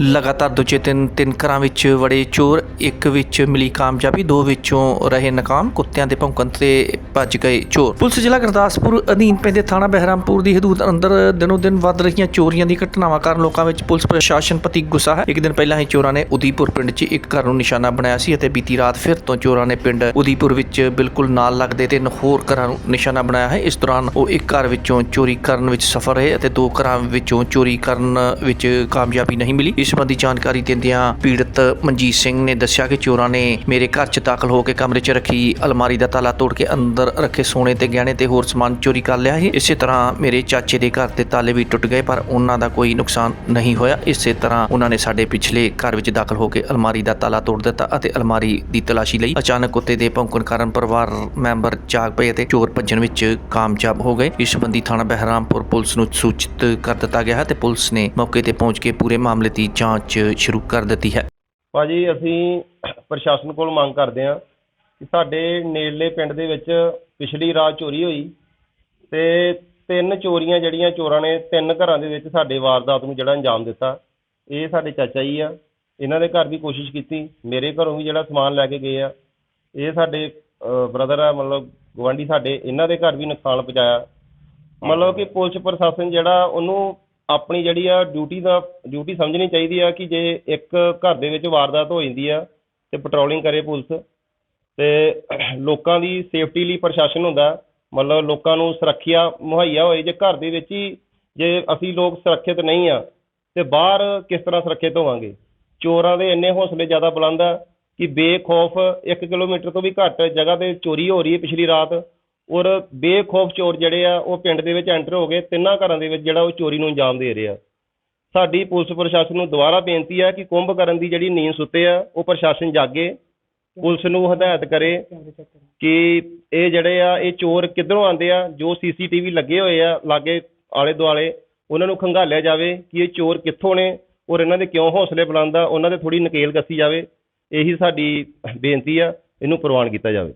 ਲਗਾਤਾਰ ਦੂਜੇ ਤਿੰਨ ਤਿੰਨ ਘਰਾਂ ਵਿੱਚ ਵੜੇ ਚੋਰ, ਇੱਕ ਵਿੱਚ ਮਿਲੀ ਕਾਮਯਾਬੀ, ਦੋ ਵਿੱਚੋਂ ਰਹੇ ਨਾਕਾਮ, ਕੁੱਤਿਆਂ ਦੇ ਭੌਂਕਣ ਤੇ ਭੱਜ ਗਏ ਚੋਰ। ਪੁਲਿਸ ਜ਼ਿਲ੍ਹਾ ਗੁਰਦਾਸਪੁਰ ਅਧੀਨ ਪੈਂਦੇ ਥਾਣਾ ਬਹਿਰਾਮਪੁਰ ਦੀ ਹਦੂਦ ਅੰਦਰ ਦਿਨੋਂ ਦਿਨ ਵੱਧ ਰਹੀਆਂ ਚੋਰੀਆਂ ਦੀ ਘਟਨਾਵਾਂ ਕਾਰਨ ਲੋਕਾਂ ਵਿੱਚ ਪੁਲਿਸ ਪ੍ਰਸ਼ਾਸਨ ਪ੍ਰਤੀ ਗੁੱਸਾ ਹੈ। ਇੱਕ ਦਿਨ ਪਹਿਲਾਂ ਹੀ ਚੋਰਾਂ ਨੇ ਉਦੀਪੁਰ ਪਿੰਡ 'ਚ ਇੱਕ ਘਰ ਨੂੰ ਨਿਸ਼ਾਨਾ ਬਣਾਇਆ ਸੀ ਅਤੇ ਬੀਤੀ ਰਾਤ ਫਿਰ ਤੋਂ ਚੋਰਾਂ ਨੇ ਪਿੰਡ ਉਦੀਪੁਰ ਵਿੱਚ ਬਿਲਕੁਲ ਨਾਲ ਲੱਗਦੇ ਤਿੰਨ ਹੋਰ ਘਰਾਂ ਨੂੰ ਨਿਸ਼ਾਨਾ ਬਣਾਇਆ ਹੈ। ਇਸ ਦੌਰਾਨ ਉਹ ਇੱਕ ਘਰ ਵਿੱਚੋਂ ਚੋਰੀ ਕਰਨ ਵਿੱਚ ਸਫਲ ਰਹੇ ਅਤੇ ਦੋ ਘਰਾਂ ਵਿੱਚੋਂ ਚੋਰੀ ਕਰਨ ਵਿੱਚ ਕਾਮਯਾਬੀ ਨਹੀਂ ਮਿਲੀ। ਸਬੰਧੀ ਜਾਣਕਾਰੀ ਦਿੰਦਿਆਂ ਪੀੜਤ ਮਨਜੀਤ ਸਿੰਘ ਨੇ ਦੱਸਿਆ ਕਿ ਚੋਰਾਂ ਨੇ ਮੇਰੇ ਘਰ 'ਚ ਦਾਖਲ ਹੋ ਕੇ ਕਮਰੇ 'ਚ ਰੱਖੀ, ਅਲਮਾਰੀ ਦਾ ਤਾਲਾ ਤੋੜ ਕੇ ਅੰਦਰ ਰੱਖੇ ਸੋਨੇ ਤੇ ਗਹਿਣੇ ਤੇ ਹੋਰ ਸਮਾਨ ਚੋਰੀ ਕਰ ਲਿਆ ਸੀ। ਇਸੇ ਤਰ੍ਹਾਂ ਮੇਰੇ ਚਾਚੇ ਦੇ ਘਰ ਦੇ ਤਾਲੇ ਵੀ ਟੁੱਟ ਗਏ, ਪਰ ਉਹਨਾਂ ਦਾ ਕੋਈ ਨੁਕਸਾਨ ਨਹੀਂ ਹੋਇਆ। ਇਸੇ ਤਰ੍ਹਾਂ ਉਹਨਾਂ ਨੇ ਸਾਡੇ ਪਿਛਲੇ ਘਰ ਵਿੱਚ ਦਾਖਲ ਹੋ ਕੇ ਅਲਮਾਰੀ ਦਾ ਤਾਲਾ ਤੋੜ ਦਿੱਤਾ ਅਤੇ ਅਲਮਾਰੀ ਦੀ ਤਲਾਸ਼ੀ ਲਈ ਅਚਾਨਕ ਕੁੱਤੇ ਦੇ ਭੌਂਕਣ ਕਾਰਨ ਪਰਿਵਾਰ ਮੈਂਬਰ ਜਾਗ ਪਏ ਅਤੇ ਚੋਰ ਭੱਜਣ ਵਿੱਚ ਕਾਮਯਾਬ ਹੋ ਗਏ। ਇਸ ਸੰਬੰਧੀ ਥਾਣਾ ਬਹਿਰਾਮਪੁਰ ਪੁਲਿਸ ਨੂੰ ਸੂਚਿਤ ਕਰ ਦਿੱਤਾ ਗਿਆ ਹੈ ਤੇ ਪੁਲਿਸ ਨੇ ਮੌਕੇ ਤੇ ਪਹੁੰਚ ਕੇ ਪੂਰੇ ਮਾਮਲੇ ਦੀ ਜਾਂਚ ਸ਼ੁਰੂ ਕਰ ਦਿੱਤੀ ਹੈ। ਭਾਜੀ, ਅਸੀਂ ਪ੍ਰਸ਼ਾਸਨ ਕੋਲ ਮੰਗ ਕਰਦੇ ਹਾਂ ਕਿ ਸਾਡੇ ਨੇੜਲੇ ਪਿੰਡ ਦੇ ਵਿੱਚ ਪਿਛਲੀ ਰਾਤ ਚੋਰੀ ਹੋਈ ਤੇ ਤਿੰਨ ਚੋਰੀਆਂ ਜਿਹੜੀਆਂ ਚੋਰਾਂ ਨੇ, ਤਿੰਨ ਘਰਾਂ ਦੇ ਵਿੱਚ ਸਾਡੇ ਵਾਰਦਾਤ ਨੂੰ ਜਿਹੜਾ ਅੰਜਾਮ ਦਿੱਤਾ। ਇਹ ਸਾਡੇ ਚਾਚਾ ਜੀ ਆ। ਇਹਨਾਂ ਦੇ ਘਰ ਵੀ ਕੋਸ਼ਿਸ਼ ਕੀਤੀ। ਮੇਰੇ ਘਰੋਂ ਵੀ ਜਿਹੜਾ ਸਮਾਨ ਲੈ ਕੇ ਗਏ ਆ। ਇਹ ਸਾਡੇ ਬ੍ਰਦਰ ਆ, ਮਤਲਬ ਗਵਾਂਢੀ ਸਾਡੇ, ਇਹਨਾਂ ਦੇ ਘਰ ਵੀ ਨੁਕਸਾਨ ਪਹੁੰਚਾਇਆ। ਮਤਲਬ ਕਿ ਪੁਲਿਸ ਪ੍ਰਸ਼ਾਸਨ ਜਿਹੜਾ, ਉਹਨੂੰ ਆਪਣੀ ਜਿਹੜੀ ਆ ਡਿਊਟੀ ਦਾ ਡਿਊਟੀ ਸਮਝਣੀ ਚਾਹੀਦੀ ਆ ਕਿ ਜੇ ਇੱਕ ਘਰ ਦੇ ਵਿੱਚ ਵਾਰਦਾਤ ਹੋ ਜਾਂਦੀ ਆ ਤੇ ਪੈਟਰੋਲਿੰਗ ਕਰੇ ਪੁਲਿਸ ਤੇ ਲੋਕਾਂ ਦੀ ਸੇਫਟੀ ਲਈ ਪ੍ਰਸ਼ਾਸਨ ਹੁੰਦਾ, ਮਤਲਬ ਲੋਕਾਂ ਨੂੰ ਸੁਰੱਖਿਆ ਮੁਹੱਈਆ ਹੋਏ, ਜੇ ਘਰ ਦੇ ਵਿੱਚ ਹੀ ਜੇ ਅਸੀਂ ਲੋਕ ਸੁਰੱਖਿਅਤ ਨਹੀਂ ਆ ਤੇ ਬਾਹਰ ਕਿਸ ਤਰ੍ਹਾਂ ਸੁਰੱਖਿਅਤ ਹੋਵਾਂਗੇ? ਚੋਰਾਂ ਦੇ ਇੰਨੇ ਹੌਸਲੇ ਜ਼ਿਆਦਾ ਬੁਲੰਦ ਆ ਕਿ ਬੇਖੌਫ 1 ਕਿਲੋਮੀਟਰ ਤੋਂ ਵੀ ਘੱਟ ਜਗ੍ਹਾ ਤੇ ਚੋਰੀ ਹੋ ਰਹੀ ਹੈ ਪਿਛਲੀ ਰਾਤ। ਔਰ ਬੇਖੌਫ ਚੋਰ ਜਿਹੜੇ ਆ, ਉਹ ਪਿੰਡ ਦੇ ਵਿੱਚ ਐਂਟਰ ਹੋ ਗਏ। ਤਿੰਨਾਂ ਘਰਾਂ ਦੇ ਵਿੱਚ ਜਿਹੜਾ ਉਹ ਚੋਰੀ ਨੂੰ ਅੰਜਾਮ ਦੇ ਰਿਹਾ ਸਾਡੀ ਪੁਲਿਸ ਪ੍ਰਸ਼ਾਸਨ ਨੂੰ ਦੁਬਾਰਾ ਬੇਨਤੀ ਹੈ ਕਿ ਕੁੰਭ ਕਰਨ ਦੀ ਜਿਹੜੀ ਨੀਂਦ ਸੁੱਤੇ ਆ, ਉਹ ਪ੍ਰਸ਼ਾਸਨ ਜਾਗੇ, ਪੁਲਿਸ ਨੂੰ ਹਦਾਇਤ ਕਰੇ ਕਿ ਇਹ ਜਿਹੜੇ ਆ, ਇਹ ਚੋਰ ਕਿੱਧਰੋਂ ਆਉਂਦੇ ਆ, ਜੋ ਸੀਸੀਟੀਵੀ ਲੱਗੇ ਹੋਏ ਆ, ਲਾਗੇ ਆਲੇ ਦੁਆਲੇ, ਉਹਨਾਂ ਨੂੰ ਖੰਗਾਲਿਆ ਜਾਵੇ ਕਿ ਇਹ ਚੋਰ ਕਿੱਥੋਂ ਨੇ ਔਰ ਇਹਨਾਂ ਦੇ ਕਿਉਂ ਹੌਸਲੇ ਬੁਲੰਦ ਆ, ਉਹਨਾਂ ਦੇ ਥੋੜੀ ਨਕੇਲ ਕੱਸੀ ਜਾਵੇ। ਇਹੀ ਸਾਡੀ ਬੇਨਤੀ ਆ, ਇਹਨੂੰ ਪ੍ਰਵਾਨ ਕੀਤਾ ਜਾਵੇ।